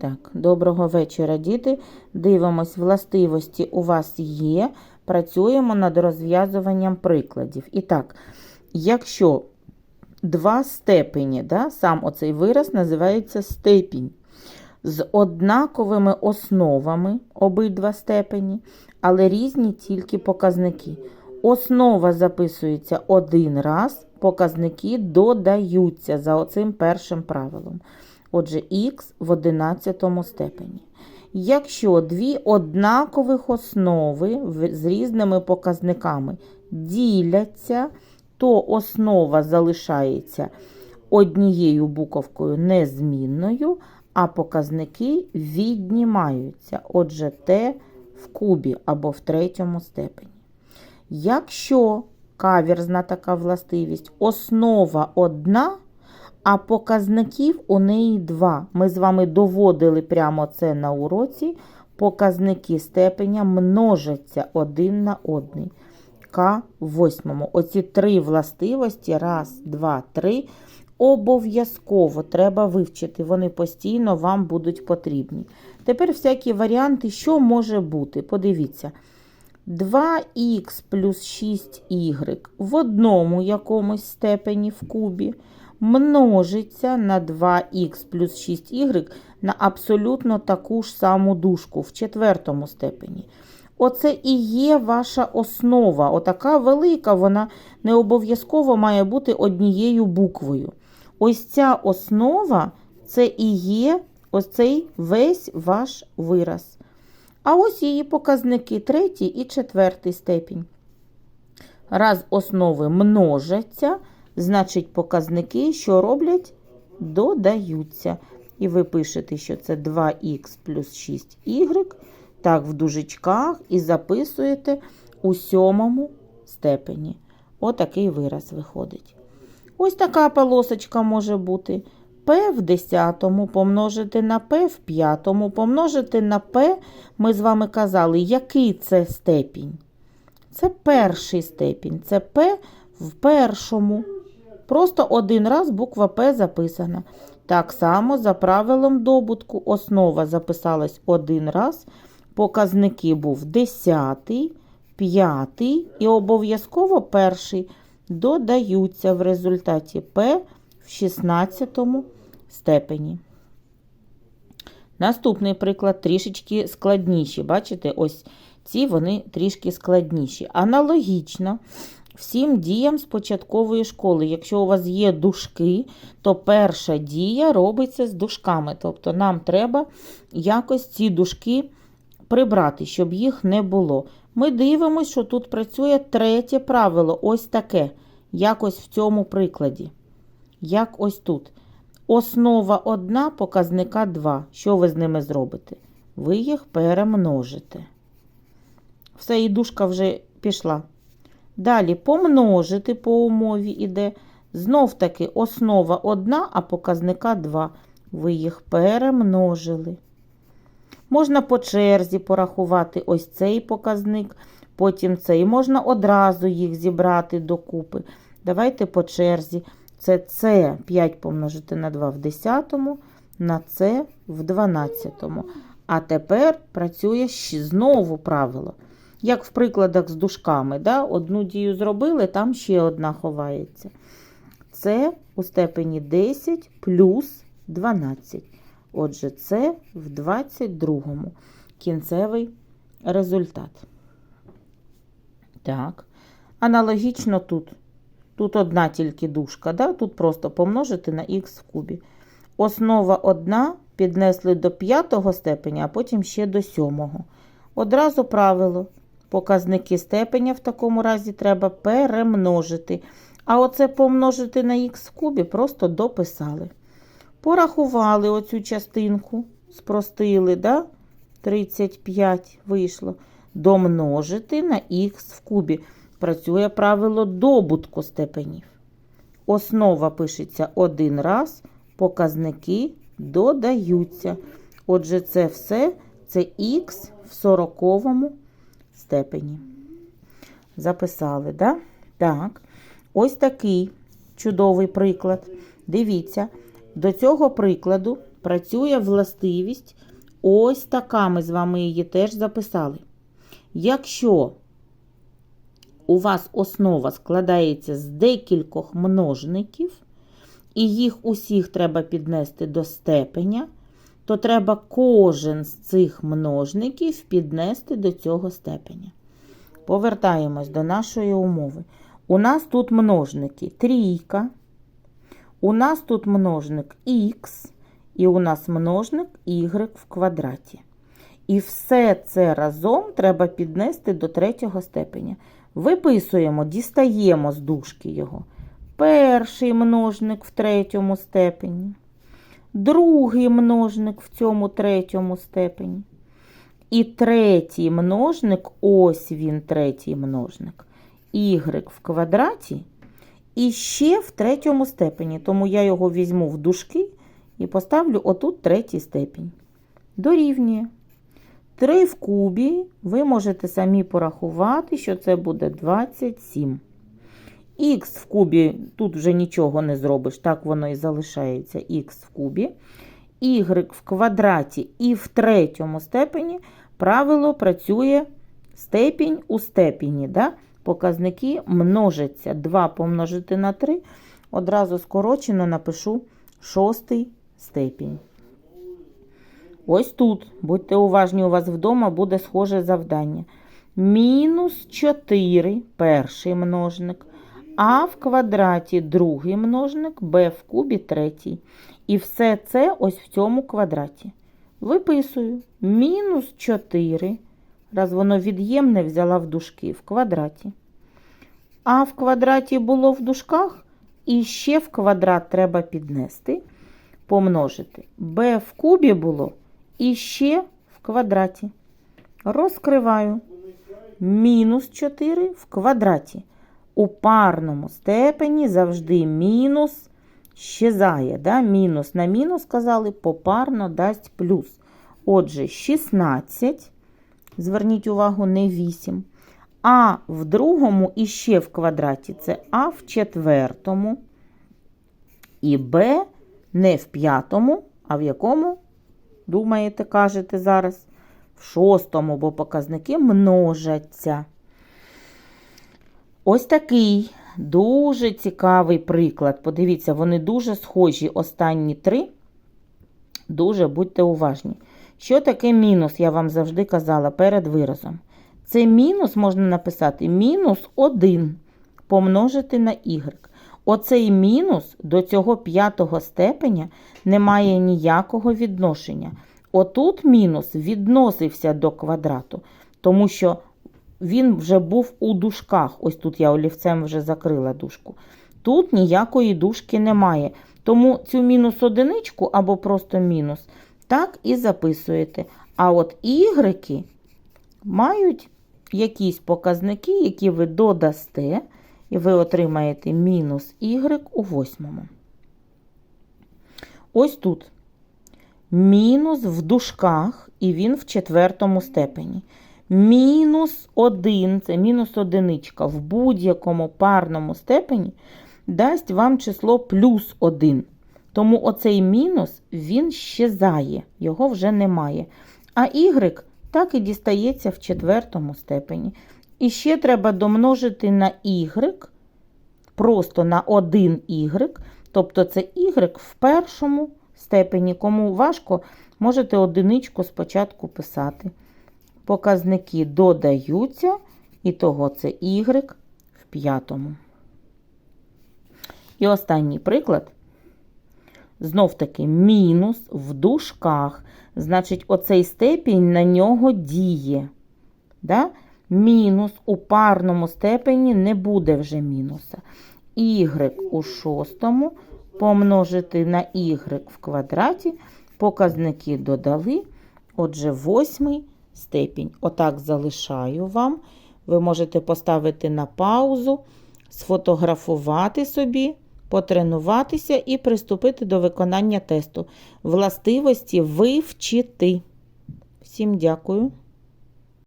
Так, доброго вечора, діти. Дивимось, властивості у вас є. Працюємо над розв'язуванням прикладів. І так, якщо два степені, да, сам оцей вираз називається степінь. З однаковими основами обидва степені, але різні тільки показники. Основа записується один раз, показники додаються за оцим першим правилом. Отже, х в 11 степені. Якщо дві однакових основи з різними показниками діляться, то основа залишається однією буковкою незмінною, а показники віднімаються. Отже, t в кубі або в третьому степені. Якщо каверзна така властивість, основа одна, а показників у неї два. Ми з вами доводили прямо це на уроці. Показники степеня множаться один на один. К восьмому. Оці три властивості, раз, два, три, обов'язково треба вивчити. Вони постійно вам будуть потрібні. Тепер всякі варіанти, що може бути. Подивіться. 2х плюс 6y в одному якомусь степені в кубі множиться на 2х плюс 6y на абсолютно таку ж саму дужку в четвертому степені. Оце і є ваша основа. Отака велика, вона не обов'язково має бути однією буквою. Ось ця основа це і є ось цей весь ваш вираз. А ось її показники третій і четвертий степінь. Раз основи множаться, значить показники, що роблять, додаються. І ви пишете, що це 2х плюс 6y, так, в дужечках, і записуєте у сьомому степені. Отакий вираз виходить. Ось така полосочка може бути. P в десятому помножити на P в п'ятому, помножити на P, ми з вами казали, який це степінь? Це перший степінь, це P в першому. Просто один раз буква П записана. Так само за правилом добутку основа записалась один раз, показники був 10, 5 і обов'язково перший додаються в результаті П в 16 степені. Наступний приклад трішечки складніші. Бачите, ось ці вони трішки складніші. Аналогічно всім діям з початкової школи. Якщо у вас є дужки, то перша дія робиться з дужками. Тобто нам треба якось ці дужки прибрати, щоб їх не було. Ми дивимося, що тут працює третє правило, ось таке, якось в цьому прикладі. Як ось тут. Основа одна, показника 2. Що ви з ними зробите? Ви їх перемножите. Все, і дужка вже пішла. Далі помножити по умові іде. Знов таки основа одна, а показника 2. Ви їх перемножили. Можна по черзі порахувати ось цей показник, потім цей. Можна одразу їх зібрати докупи. Давайте по черзі. Це С 5 помножити на 2 в 10, на С в 12. А тепер працює знову правило. Як в прикладах з дужками. Да? Одну дію зробили, там ще одна ховається. Це у степені 10 плюс 12. Отже, це в 22 кінцевий результат. Так. Аналогічно тут. Тут одна тільки дужка, да? тут просто помножити на х в кубі. Основа одна, піднесли до п'ятого степеня, а потім ще до сьомого. Одразу правило. Показники степеня в такому разі треба перемножити. А оце помножити на х в кубі просто дописали. Порахували оцю частинку, спростили, да? 35 вийшло. Домножити на х в кубі. Працює правило добутку степенів. Основа пишеться один раз, показники додаються. Отже, це все це х в сороковому степені. Записали, да? Так. Ось такий чудовий приклад. Дивіться, до цього прикладу працює властивість. Ось така ми з вами її теж записали. Якщо у вас основа складається з декількох множників, і їх усіх треба піднести до степеня, то треба кожен з цих множників піднести до цього степеня. Повертаємось до нашої умови. У нас тут множники трійка, у нас тут множник х, і у нас множник y в квадраті. І все це разом треба піднести до третього степеня. Виписуємо, дістаємо з дужки його. Перший множник в третьому степені, другий множник в цьому третьому степені. І третій множник, ось він третій множник, y в квадраті, і ще в третьому степені. Тому я його візьму в дужки і поставлю отут третій степінь. Дорівнює. 3 в кубі ви можете самі порахувати, що це буде 27. Х в кубі, тут вже нічого не зробиш, так воно і залишається х в кубі. Y в квадраті і в третьому степені правило працює степінь у степені. Да? Показники множаться. 2 помножити на 3. Одразу скорочено напишу шостий степінь. Ось тут, будьте уважні, у вас вдома буде схоже завдання. Мінус 4 перший множник, а в квадраті другий множник, b в кубі третій. І все це ось в цьому квадраті. Виписую мінус 4, раз воно від'ємне взяла в дужки в квадраті. А в квадраті було в дужках, і ще в квадрат треба піднести, помножити. b в кубі було і ще в квадраті. Розкриваю мінус 4 в квадраті. У парному степені завжди мінус щезає. Да? Мінус на мінус, сказали, попарно дасть плюс. Отже, 16, зверніть увагу, не 8. А в другому і ще в квадраті це А в четвертому. І Б не в п'ятому, а в якому, думаєте, кажете зараз, в шостому, бо показники множаться. Ось такий дуже цікавий приклад. Подивіться, вони дуже схожі останні три. Дуже будьте уважні. Що таке мінус, я вам завжди казала перед виразом. Це мінус можна написати мінус 1 помножити на y. Оцей мінус до цього п'ятого степеня не має ніякого відношення. Отут мінус відносився до квадрату, тому що він вже був у дужках. Ось тут я олівцем вже закрила дужку. Тут ніякої дужки немає. Тому цю мінус одиничку або просто мінус, так і записуєте. А от ігреки мають якісь показники, які ви додасте, і ви отримаєте мінус y у восьмому. Ось тут мінус в дужках, і він в четвертому степені. Мінус 1, це мінус одиничка в будь-якому парному степені дасть вам число плюс 1. Тому оцей мінус він щезає, його вже немає. А y так і дістається в четвертому степені. І ще треба домножити на y, просто на 1 y, тобто це y в першому степені. Кому важко, можете одиничку спочатку писати. Показники додаються, і того це y в п'ятому. І останній приклад. Знов таки мінус в дужках. Значить, оцей степінь на нього діє. Да? Мінус у парному степені не буде вже мінуса. Y у шостому помножити на y в квадраті. Показники додали. Отже, восьмий степінь. Отак залишаю вам. Ви можете поставити на паузу, сфотографувати собі, потренуватися і приступити до виконання тесту. Властивості вивчити. Всім дякую.